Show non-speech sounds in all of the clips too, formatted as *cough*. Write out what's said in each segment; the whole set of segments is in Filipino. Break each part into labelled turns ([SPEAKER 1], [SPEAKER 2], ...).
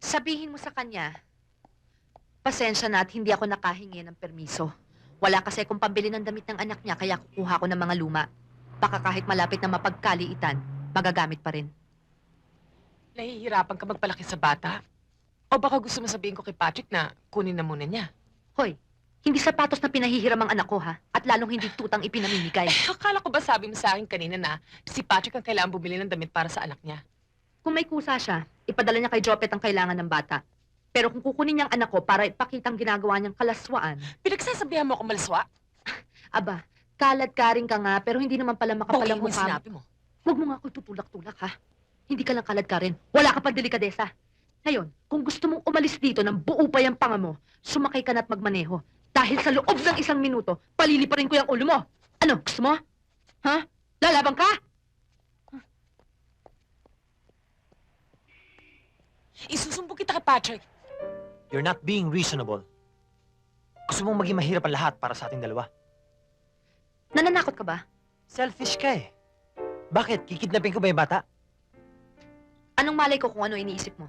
[SPEAKER 1] Sabihin mo sa kanya, pasensya na at hindi ako nakahingi ng permiso. Wala kasi akong pambili ng damit ng anak niya kaya kukuha ko ng mga luma. Baka kahit malapit na mapagkaliitan, magagamit pa rin.
[SPEAKER 2] Nahihirapan ka magpalaki sa bata? O baka gusto mo sabihin ko kay Patrick na kunin na muna niya?
[SPEAKER 1] Hoy, hindi sapatos na pinahihiram ang anak ko ha, at lalong hindi tutang ipinamimigay.
[SPEAKER 2] Eh, akala ko ba sabi mo sa akin kanina na si Patrick ang kailangan bumili ng damit para sa anak niya?
[SPEAKER 1] Kung may kusa siya, ipadala niya kay Jopet ang kailangan ng bata. Pero kung kukunin niyang anak ko para ipakitang ginagawa niyang kalaswaan,
[SPEAKER 2] Pinagsasabihan mo ako malaswa? *laughs*
[SPEAKER 1] aba, kalad ka rin ka nga, pero hindi naman pala makapalang
[SPEAKER 2] mo yung
[SPEAKER 1] mukha mo.
[SPEAKER 2] sinabi mo.
[SPEAKER 1] Huwag mo nga ako tutulak-tulak, ha? Hindi ka lang kalad ka rin. Wala ka pang delikadesa. Ngayon, kung gusto mong umalis dito ng buo pa yung panga mo, sumakay ka na't magmaneho. Dahil sa loob ng isang minuto, paliliparin ko yung ulo mo. Ano, gusto mo? Ha? Lalabang ka?
[SPEAKER 2] Isusumbong kita kay Patrick.
[SPEAKER 3] You're not being reasonable. Gusto mong maging mahirap ang lahat para sa ating dalawa.
[SPEAKER 1] Nananakot ka ba?
[SPEAKER 3] Selfish ka eh. Bakit? Kikidnapin ko ba yung bata?
[SPEAKER 1] Anong malay ko kung ano iniisip mo?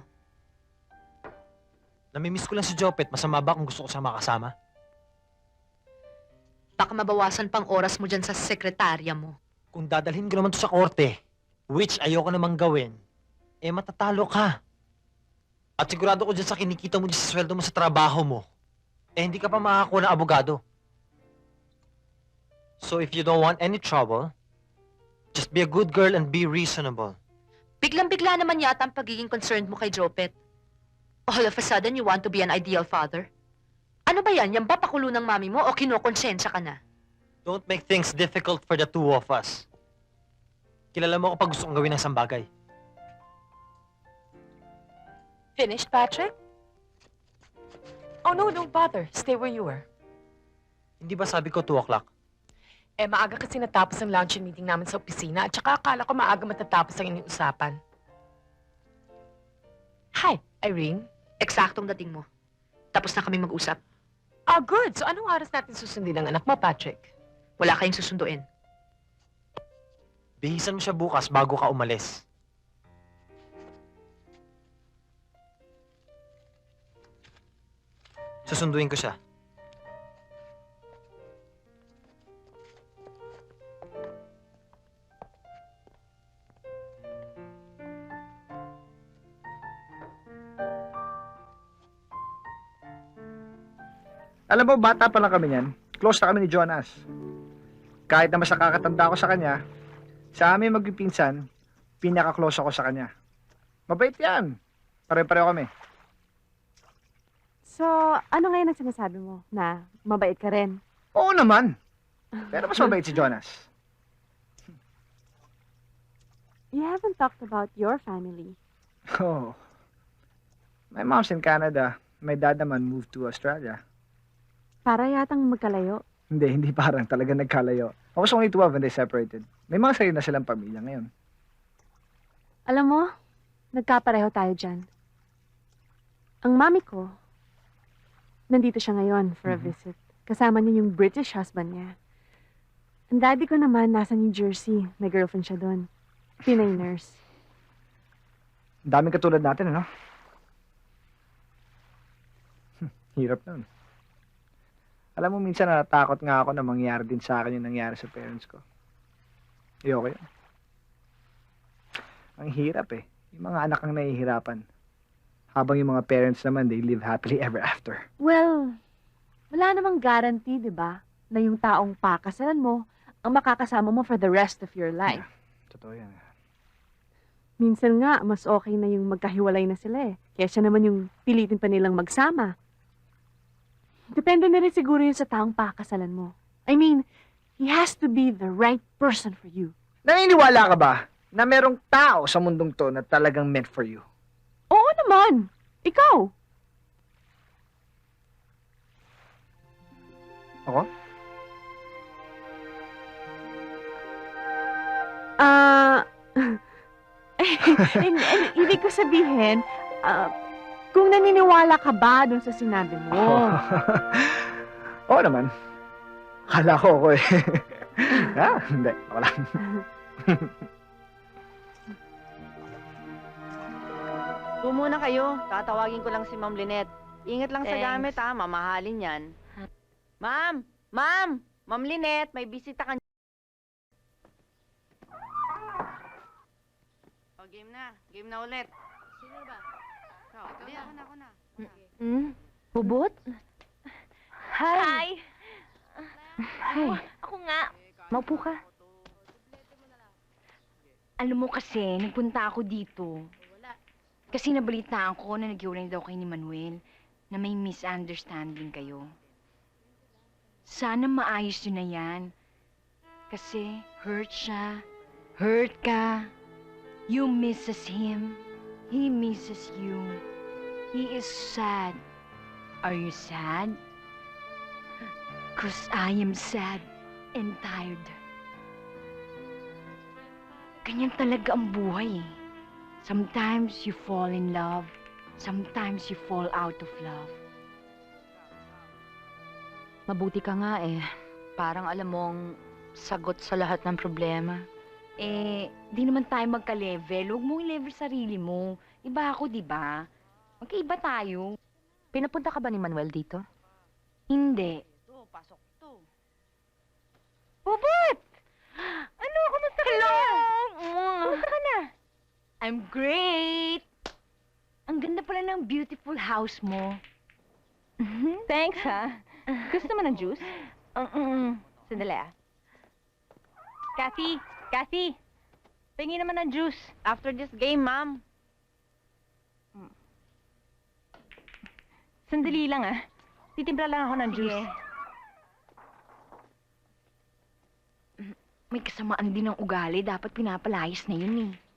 [SPEAKER 3] Namimiss ko lang si Jopet. Masama ba kung gusto ko siya makasama?
[SPEAKER 1] Baka mabawasan pang oras mo dyan sa sekretarya mo.
[SPEAKER 3] Kung dadalhin ko naman to sa korte, which ayoko namang gawin, eh matatalo ka. At sigurado ko dyan sa kinikita mo dyan sa sweldo mo sa trabaho mo, eh hindi ka pa makakuha ng abogado. So if you don't want any trouble, just be a good girl and be reasonable.
[SPEAKER 1] Biglang-bigla naman yata ang pagiging concerned mo kay Jopet. All of a sudden, you want to be an ideal father? Ano ba yan? Yan ba pakulo ng mami mo o kinokonsensya ka na?
[SPEAKER 3] Don't make things difficult for the two of us. Kilala mo ako pag gusto kong gawin ng isang bagay.
[SPEAKER 2] Finished, Patrick? Oh, no, don't bother. Stay where you were.
[SPEAKER 3] Hindi ba sabi ko 2 o'clock?
[SPEAKER 2] Eh, maaga kasi natapos ang luncheon meeting namin sa opisina at saka akala ko maaga matatapos ang iniusapan. Hi, Irene.
[SPEAKER 1] Eksaktong dating mo. Tapos na kami mag-usap.
[SPEAKER 2] Ah, good. So anong oras natin susundin ang anak mo, Patrick?
[SPEAKER 1] Wala kayong susunduin.
[SPEAKER 3] Bihisan mo siya bukas bago ka umalis. Susunduin ko siya.
[SPEAKER 4] Alam mo, bata pa lang kami niyan. Close na kami ni Jonas. Kahit na mas nakakatanda ako sa kanya, sa amin magpipinsan, pinaka-close ako sa kanya. Mabait yan. Pare-pareho kami.
[SPEAKER 5] So, ano ngayon ang sinasabi mo? Na mabait ka rin?
[SPEAKER 4] Oo naman. Pero mas *laughs* mabait si Jonas.
[SPEAKER 5] You haven't talked about your family.
[SPEAKER 4] Oh. My mom's in Canada. My dad naman moved to Australia.
[SPEAKER 5] Para yatang magkalayo.
[SPEAKER 4] Hindi, hindi parang talaga nagkalayo. I was only 12 when they separated. May mga sarili na silang pamilya ngayon.
[SPEAKER 5] Alam mo, nagkapareho tayo dyan. Ang mami ko, nandito siya ngayon for a
[SPEAKER 4] Mhm.
[SPEAKER 5] visit. Kasama niya yung British husband niya. Ang daddy ko naman nasa New Jersey. May girlfriend siya doon. Pinay *sighs* nurse.
[SPEAKER 4] Ang daming katulad natin, ano? Hirap nun. Alam mo, minsan natatakot nga ako na mangyari din sa akin yung nangyari sa parents ko. Ayoko yun. Ang hirap eh. Yung mga anak ang nahihirapan. Habang yung mga parents naman, they live happily ever after.
[SPEAKER 5] Well, wala namang guarantee, di ba? Na yung taong pakasalan mo, ang makakasama mo for the rest of your life.
[SPEAKER 4] Totoo yan.
[SPEAKER 5] Minsan nga, mas okay na yung magkahiwalay na sila eh. Kesa naman yung pilitin pa nilang magsama. Depende na rin siguro yun sa taong pakasalan mo. I mean, he has to be the right person for you.
[SPEAKER 4] Naniniwala ka ba na merong tao sa mundong to na talagang meant for you?
[SPEAKER 5] Naman! Ikaw!
[SPEAKER 4] Ako?
[SPEAKER 5] Ah... and, *laughs* and, ibig ko sabihin, ah, kung naniniwala ka ba dun sa sinabi mo.
[SPEAKER 4] Oo *laughs* naman. Kala ko ako eh. *laughs* ah, hindi. Wala.
[SPEAKER 6] Doon muna kayo. Tatawagin ko lang si Ma'am Lynette. Ingat lang sa
[SPEAKER 7] Thanks.
[SPEAKER 6] gamit ha. Mamahalin yan. Ma'am! Ma'am! Ma'am Lynette, may bisita ka. O, game na. Game na ulit. Sino ba? Ikaw. Hindi, ako na, ako na.
[SPEAKER 7] Hmm? Bubot? Hi! Hi. Ako nga. Maupo ka. Alam mo kasi, nagpunta ako dito. Kasi nabalitaan ko na naghiwalay daw kayo ni Manuel na may misunderstanding kayo. Sana maayos yun na yan. Kasi hurt siya. Hurt ka. You misses him. He misses you. He is sad. Are you sad? Cause I am sad and tired. Ganyan talaga ang buhay eh. Sometimes you fall in love. Sometimes you fall out of love.
[SPEAKER 8] Mabuti ka nga eh. Parang alam mong sagot sa lahat ng problema.
[SPEAKER 7] Eh, di naman tayo magka-level. Huwag mong i-level sarili mo. Iba ako, di ba? Magkaiba tayo.
[SPEAKER 8] Pinapunta ka ba ni Manuel dito?
[SPEAKER 7] Hindi.
[SPEAKER 6] Ito, pasok to.
[SPEAKER 7] Bubot! Ano? Kumusta ka Hello! Kumusta ka na? I'm great! Ang ganda pala ng beautiful house mo.
[SPEAKER 6] Thanks ha. Gusto mo ng juice?
[SPEAKER 7] Mm-mm.
[SPEAKER 6] Sandali ah. Kathy! Kathy! Tingin naman ng juice. After this game, ma'am. Sandali lang ah. Titimpla lang ako ng juice.
[SPEAKER 7] Sige. May kasamaan din ng ugali. Dapat pinapalayas na yun eh.